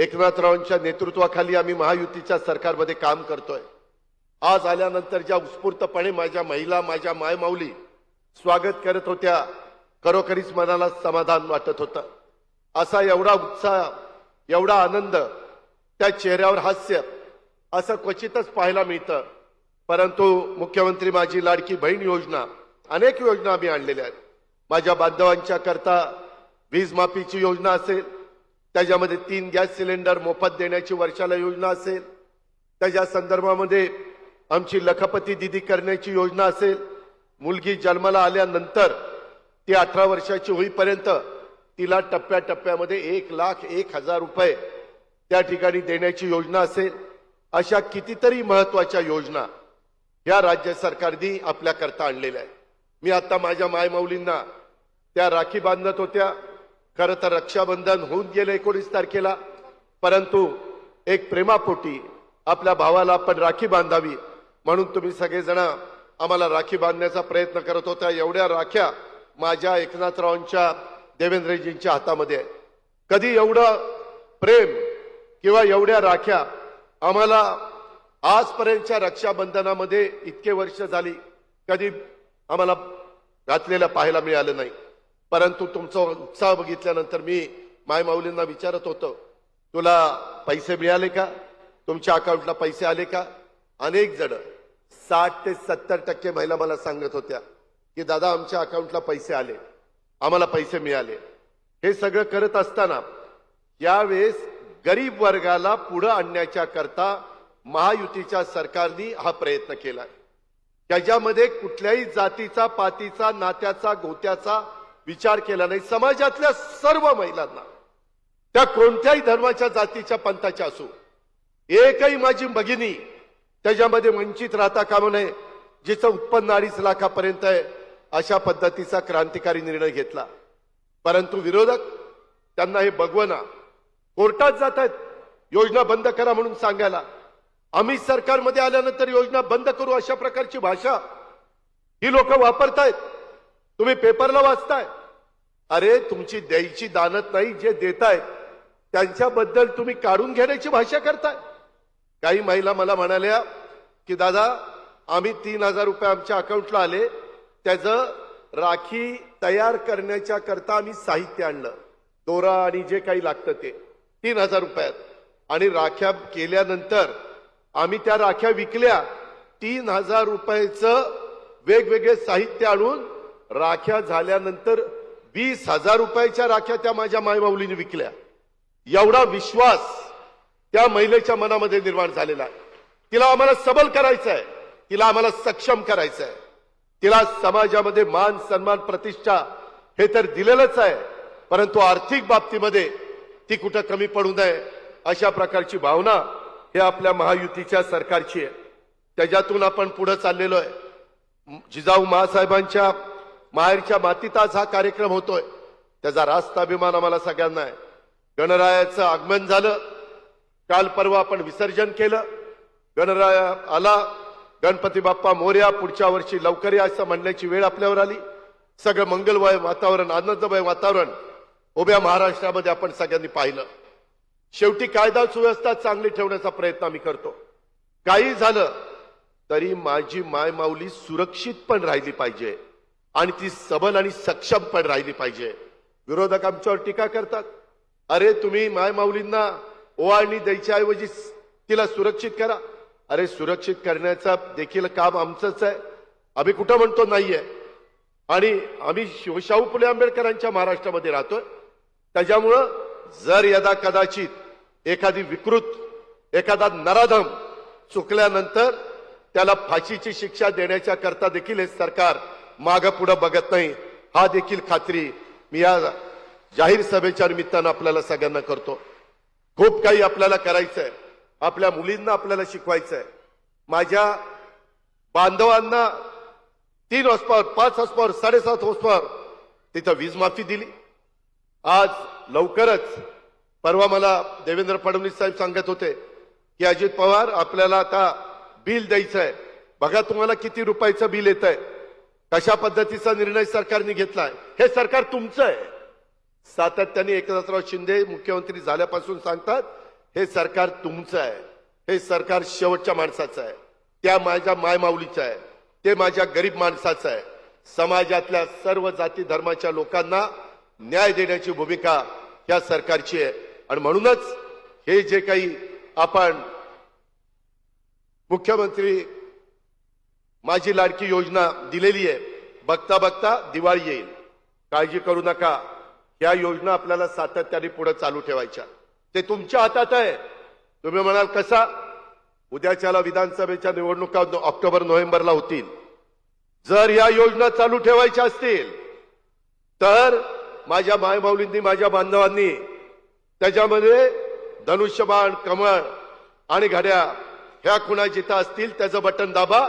एकनाथरावांच्या नेतृत्वाखाली आम्ही महायुतीच्या सरकारमध्ये काम करतोय. आज आल्यानंतर ज्या उत्स्फूर्तपणे माझ्या महिला माझ्या मायमाऊली स्वागत करत होत्या खरोखरीच मनाला समाधान वाटत होतं. असा एवढा उत्साह एवढा आनंद त्या चेहऱ्यावर हास्य असं क्वचितच पाहायला मिळतं. परंतु मुख्यमंत्री माझी लाडकी बहीण योजना अनेक योजना आम्ही आणलेल्या आहेत. माझ्या बांधवांच्या करता वीज माफीची योजना असेल त्याच्यामध्ये तीन गॅस सिलेंडर मोफत देण्याची वर्षाला योजना असेल. त्याच्या संदर्भामध्ये आमची लखपती दिदी करण्याची योजना असेल. मुलगी जन्माला आल्यानंतर ती अठरा वर्षाची होईपर्यंत तिला टप्प्याटप्प्यामध्ये एक लाख एक हजार रुपये त्या ठिकाणी देण्याची योजना असेल. अशा कितीतरी महत्त्वाच्या योजना या राज्य सरकारनी आपल्याकरता आणलेल्या आहेत. मी आता माझ्या मायमाऊलींना त्या राखी बांधत होत्या. खरं तर रक्षाबंधन होऊन गेलं एकोणीस तारखेला. परंतु एक प्रेमापोटी आपल्या भावाला आपण राखी बांधावी म्हणून तुम्ही सगळेजण आम्हाला राखी बांधण्याचा प्रयत्न करत होता. एवढ्या राख्या माझ्या एकनाथरावांच्या देवेंद्रजींच्या हातामध्ये आहे कधी एवढं प्रेम किंवा एवढ्या राख्या आम्हाला आजपर्यंतच्या रक्षाबंधनामध्ये इतके वर्ष झाली कधी आम्हाला घातलेलं पाहायला मिळालं नाही. परंतु तुमचा उत्साह बघितल्यानंतर मी मायमाऊलींना विचारत होतो तुला पैसे मिळाले का? तुमच्या अकाउंटला पैसे आले का? अनेक जण साठ ते सत्तर टक्के महिला मला सांगत होत्या की दादा आमच्या अकाउंटला पैसे आले. आम्हाला पैसे मिळाले. हे सगळं करत असताना यावेळेस गरीब वर्गाला पुढं आणण्याच्या करता महायुतीच्या सरकारने हा प्रयत्न केला. त्याच्यामध्ये कुठल्याही जातीचा पातीचा नात्याचा गोत्याचा विचार केला नाही. समाजातल्या सर्व महिलांना त्या कोणत्याही धर्माच्या जातीच्या पंथाच्या असो एकही माझी भगिनी त्याच्यामध्ये वंचित राहता कामा नये जिचं उत्पन्न अडीच लाखापर्यंत आहे अशा पद्धतीचा क्रांतिकारी निर्णय घेतला. परंतु विरोधक त्यांना हे बघवना. कोर्टात जात आहेत. योजना बंद करा म्हणून सांगायला. आम्ही सरकारमध्ये आल्यानंतर योजना बंद करू अशा प्रकारची भाषा ही लोक वापरतायत. तुम्ही पेपरला वाचताय. अरे तुमची द्यायची दानत नाही जे देतायत त्यांच्याबद्दल तुम्ही काढून घेण्याची भाषा करताय. काही महिला मला म्हणाल्या की दादा आम्ही तीन हजार रुपये आमच्या अकाउंटला आले. त्याचं राखी तयार करण्याच्या करता आम्ही साहित्य आणलं. दोरा आणि जे काही लागतं ते. तीन हजार रुपयात. आणि राख्या केल्यानंतर आम्ही त्या राख्या विकल्या. तीन हजार रुपयाचं वेगवेगळे साहित्य आणून राख्या झाल्यानंतर वीस हजार रुपयाच्या राख्या त्या माझ्या मायमाऊलीने विकल्या. एवढा विश्वास त्या महिलेच्या मनामध्ये निर्माण झालेला आहे. तिला आम्हाला सबल करायचं आहे. तिला आम्हाला सक्षम करायचं आहे. तिला समाजामध्ये मान सन्मान प्रतिष्ठा हे तर दिलेलंच आहे. परंतु आर्थिक बाबतीमध्ये ती कुठं कमी पडू नये अशा प्रकारची भावना हे आपल्या महायुतीच्या सरकारची आहे. त्याच्यातून आपण पुढे चाललेलो आहे. जिजाऊ महासाहेबांच्या माहेरच्या मातीताच हा कार्यक्रम होतोय. त्याचा रास्त अभिमान आम्हाला सगळ्यांना आहे. गणरायाचं आगमन झालं. काल परवा आपण विसर्जन केलं. गणराया आला. गणपती बाप्पा मोर्या पुढच्या वर्षी लवकर या असं म्हणण्याची वेळ आपल्यावर आली. सगळं मंगलमय वातावरण आनंदमय वातावरण उभ्या महाराष्ट्रामध्ये आपण सगळ्यांनी पाहिलं. शेवटी कायदा सुव्यवस्था चांगली ठेवण्याचा प्रयत्न आम्ही करतो. काही झालं तरी माझी माय माऊली सुरक्षित पण राहिली पाहिजे. आणि ती सबल आणि सक्षम पण राहिली पाहिजे. विरोधक आमच्यावर टीका करतात. अरे तुम्ही माय माऊलींना ओवाळणी द्यायच्याऐवजी तिला सुरक्षित करा. अरे सुरक्षित करण्याचा देखील काम आमचंच आहे. आम्ही कुठं म्हणतो नाहीये. आणि आम्ही शिवशाहू फुले आंबेडकरांच्या महाराष्ट्रामध्ये राहतोय. त्याच्यामुळं जर यदा कदाचित एखादी विकृत एखादा नराधम चुकल्यानंतर त्याला फाशीची शिक्षा देण्याच्या करता देखील हे सरकार मागं पुढं बघत नाही. हा देखील खात्री मी या जाहीर सभेच्या निमित्तानं आपल्याला सगळ्यांना करतो. खूप काही आपल्याला करायचं आहे आपल्या मुलींना आपल्याला शिकवायचं आहे माझ्या बांधवांना तीन हॉस्पॉवर पाच हॉस्पॉवर साडेसात हॉस्पॉवर तिथं वीज माफी दिली. आज लवकरच परवा मला देवेंद्र फडणवीस साहेब सांगत होते की अजित पवार आपल्याला आता बिल द्यायचं आहे बघा तुम्हाला किती रुपयाचं बिल येत आहे कशा पद्धतीचा निर्णय सरकारने घेतलाय? हे सरकार तुमचं आहे. सातत्याने एकनाथराव शिंदे मुख्यमंत्री झाल्यापासून सांगतात हे सरकार तुमचं आहे. हे सरकार शेवटच्या माणसाचं आहे. त्या माझ्या मायमाऊलीचं आहे. ते माझ्या गरीब माणसाचं आहे. समाजातल्या सर्व जाती धर्माच्या लोकांना न्याय देण्याची भूमिका या सरकारची आहे. आणि म्हणूनच हे जे काही आपण मुख्यमंत्री माझी लाडकी योजना दिलेली आहे. बघता बघता दिवाळी येईल. काळजी करू नका. या योजना आपल्याला सातत्याने पुढे चालू ठेवायच्या. ते तुमच्या हातात आहे. तुम्ही म्हणाल कसा? उद्याच्याला विधानसभेच्या निवडणुका ऑक्टोबर नोव्हेंबरला होतील. जर या योजना चालू ठेवायच्या असतील तर माझ्या मायमाऊलींनी माझ्या बांधवांनी त्याच्यामध्ये धनुष्यबाण कमळ आणि घड्या ह्या खुणा जिथं असतील त्याचं बटन दाबा.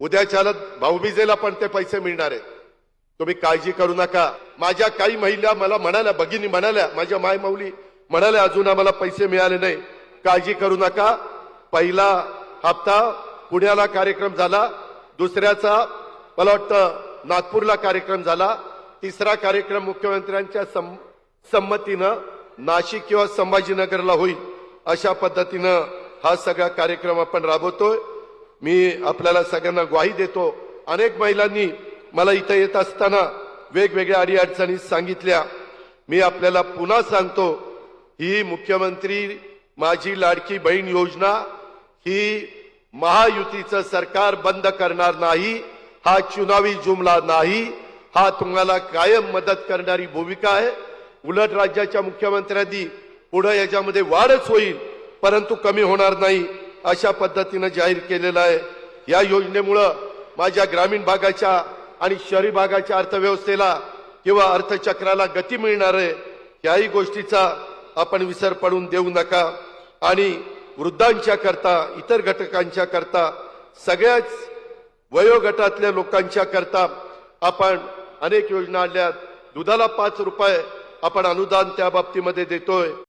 उद्याच्याला भाऊबीजेला पण ते पैसे मिळणार आहेत. तुम्ही काळजी करू नका. माझ्या काही महिला मला म्हणाल्या भगिनी म्हणाल्या माझ्या माय माऊली म्हणाल्या अजून आम्हाला पैसे मिळाले नाही. काळजी करू नका. पहिला हप्ता पुण्याला कार्यक्रम झाला. दुसऱ्याचा मला वाटतं नागपूरला कार्यक्रम झाला. तिसरा कार्यक्रम मुख्यमंत्र्यांच्या सं- संमतीनं नाशिक किंवा संभाजीनगरला होईल. अशा पद्धतीनं हा सगळा कार्यक्रम आपण राबवतोय. मी आपल्याला सगळ्यांना ग्वाही देतो. अनेक महिलांनी मला इथं येत असताना वेगवेगळ्या अडीअडचणी सांगितल्या. मी आपल्याला पुन्हा सांगतो ही मुख्यमंत्री माझी लाडकी बहीण योजना ही महायुतीचं सरकार बंद करणार नाही हा चुनावी जुमला नाही हा तुम्हाला कायम मदत करणारी भूमिका आहे. उलट राज्याच्या मुख्यमंत्र्यांनी पुढे याच्यामध्ये वाढच होईल परंतु कमी होणार नाही. अशा पद्धतीनं जाहीर केलेलं आहे. या योजनेमुळं माझ्या ग्रामीण भागाच्या आणि शहरी भागाच्या अर्थव्यवस्थेला किंवा अर्थचक्राला गती मिळणार आहे याही गोष्टीचा आपण विसर पडून देऊ नका. आणि वृद्धांच्या करता इतर घटकांच्या करता सगळ्याच वयोगटातल्या लोकांच्या करता आपण अनेक योजना आणल्यात. दुधाला पाच रुपये आपण अनुदान त्या बाबतीमध्ये देतोय.